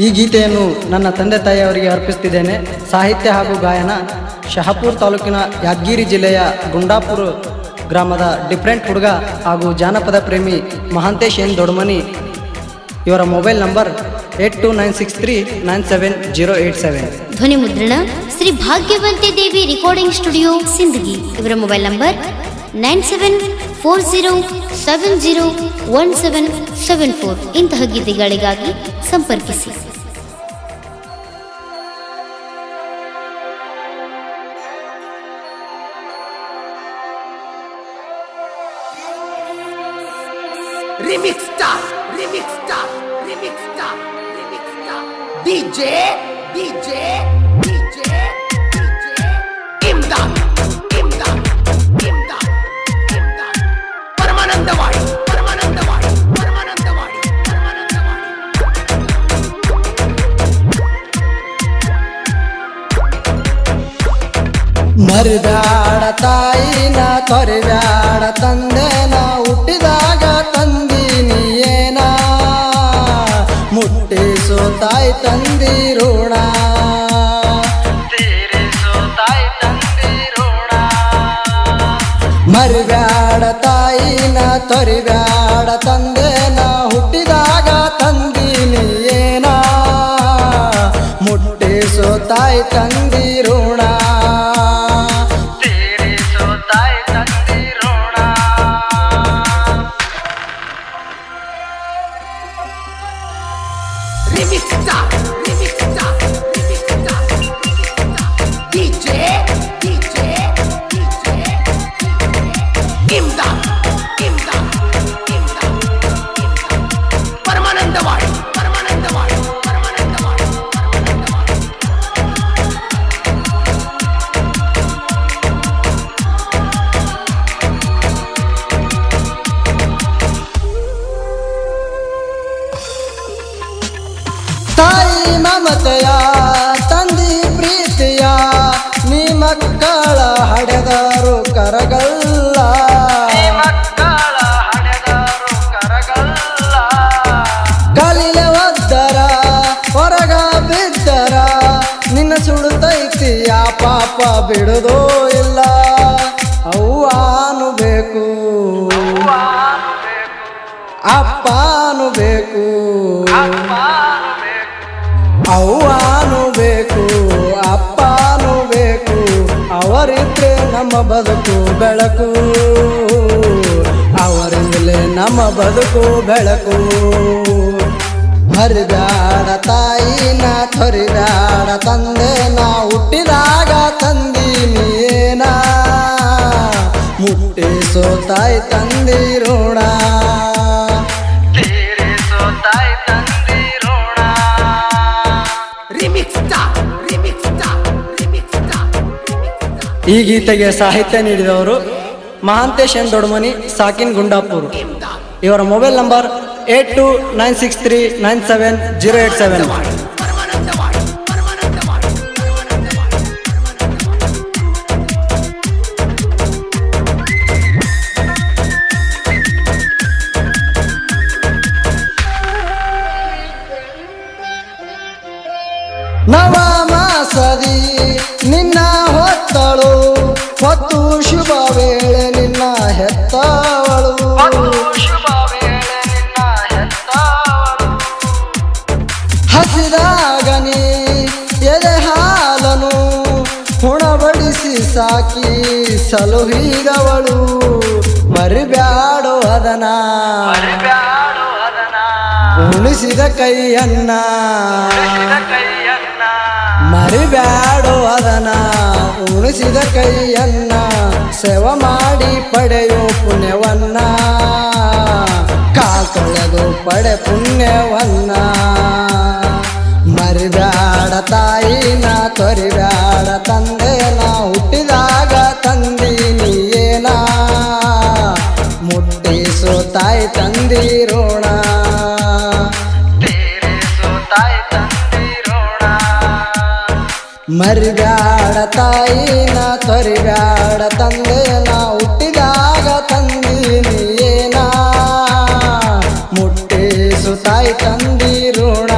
ಈ ಗೀತೆಯನ್ನು ನನ್ನ ತಂದೆ ತಾಯಿಯವರಿಗೆ ಅರ್ಪಿಸ್ತಿದ್ದೇನೆ. ಸಾಹಿತ್ಯ ಹಾಗೂ ಗಾಯನ ಶಹಾಪುರ್ ತಾಲೂಕಿನ ಯಾದಗಿರಿ ಜಿಲ್ಲೆಯ ಗುಂಡಾಪುರ ಗ್ರಾಮದ ಡಿಫ್ರೆಂಟ್ ಹುಡುಗ ಹಾಗೂ ಜಾನಪದ ಪ್ರೇಮಿ ಮಹಾಂತೇಶ್ ಎನ್ ದೊಡ್ಮನಿ. ಇವರ mobile number eight two nine six three nine seven zero eight seven. ಧ್ವನಿ ಮುದ್ರಣ ಶ್ರೀ ಭಾಗ್ಯವಂತೆ ದೇವಿ ರೆಕಾರ್ಡಿಂಗ್ ಸ್ಟುಡಿಯೋ ಸಿಂಧಗಿ ಇವರ mobile number Nine seven four zero seven zero one seven seven four ಇಂತಹ ಗೀತೆಗಳಿಗಾಗಿ ಸಂಪರ್ಕಿಸಿ Remix star, remix star, remix star, remix star. DJ, DJ, DJ, ಮರಿಬ್ಯಾಡ ತಾಯಿನ ತೊರಿಬ್ಯಾಡ ನಾ ಹುಟ್ಟಿದಾಗ ತಂದೀನಿ ಏನ? ಮುಟ್ಟಿಸು ತಾಯಿ ತಂದಿ ಋಣ ಮರಿಬ್ಯಾಡ ತಾಯಿನ ತೊರಿಬ್ಯಾಡ Limita ತಾಯಿ ಮಮತೆಯ ತಂದಿ ಪ್ರೀತಿಯ ನೀ ಮಕ್ಕಳ ಹಡೆದರು ಕರಗಲ್ಲ. ಕಲಿಲೆ ಒದ್ದರ ಹೊರಗ ಬಿದ್ದರ ನಿನ್ನ ಆ ಪಾಪ ಬಿಡುದೋ ಇಲ್ಲ. ಅವ್ವಾನು ಬೇಕು. ಅಪ್ಪಾನು ಬೇಕು. ಅವ್ವಾನು ಬೇಕು ಅಪ್ಪನು ಬೇಕು ಅವರಿದ್ರೆ ನಮ್ಮ ಬದುಕು ಬೆಳಕು. ಅವರಿಂದಲೇ ನಮ್ಮ ಬದುಕು ಬೆಳಕು. ಹರಿದಾಡ ತಾಯಿನ ತೊರಿದಾಡ ತಂದೆ ನಾ ಹುಟ್ಟಿದಾಗ ತಂದೀನೇನ ಮುಟ್ಟಿಸೋ ತಾಯಿ ತಂದಿರೋಣ. ಈ ಗೀತೆಗೆ ಸಾಹಿತ್ಯ ನೀಡಿದವರು ಮಹಾಂತೇಶ್ ಎನ್ ದೊಡ್ಮನಿ, ಸಾಕಿನ್ ಗುಂಡಾಪುರ್. ಇವರ mobile number eight two nine six three nine seven zero eight seven ನವ ಹಸಿದಾಗ ನೀ ಎದೆ ಹಾಲನು ಹುಣಬಡಿಸಿ ಸಾಕಿ ಸಲುಹಿದವಳು ಮರಿಬ್ಯಾಡೋ ಅದನ ಉಳಿಸಿದ ಕೈಯನ್ನ. ಮರಿಬ್ಯಾಡೋ ಅದನ ಉಳಿಸಿದ ಕೈಯನ್ನ ಸೇವ ಮಾಡಿ ಪಡೆಯೋ ಪುಣ್ಯವನ್ನ. ಕಾಲ್ ತೊಳೆದು ಪಡೆ ಪುಣ್ಯವನ್ನ. ತೊರಿಬ್ಯಾಡ ನಾ ಹುಟ್ಟಿದಾಗ ತಂದಿ ಏನ ಮುಟ್ಟಿಸೋ ತಾಯಿ ತಂದಿರೋಣ. ಮರಿಬ್ಯಾಡ ತಾಯಿನ ತಂದೆ ನಾ ಹುಟ್ಟಿದಾಗ ತಂದಿ ಏನ ಮುಟ್ಟಿಸು ತಾಯಿ ತಂದಿರೋಣ.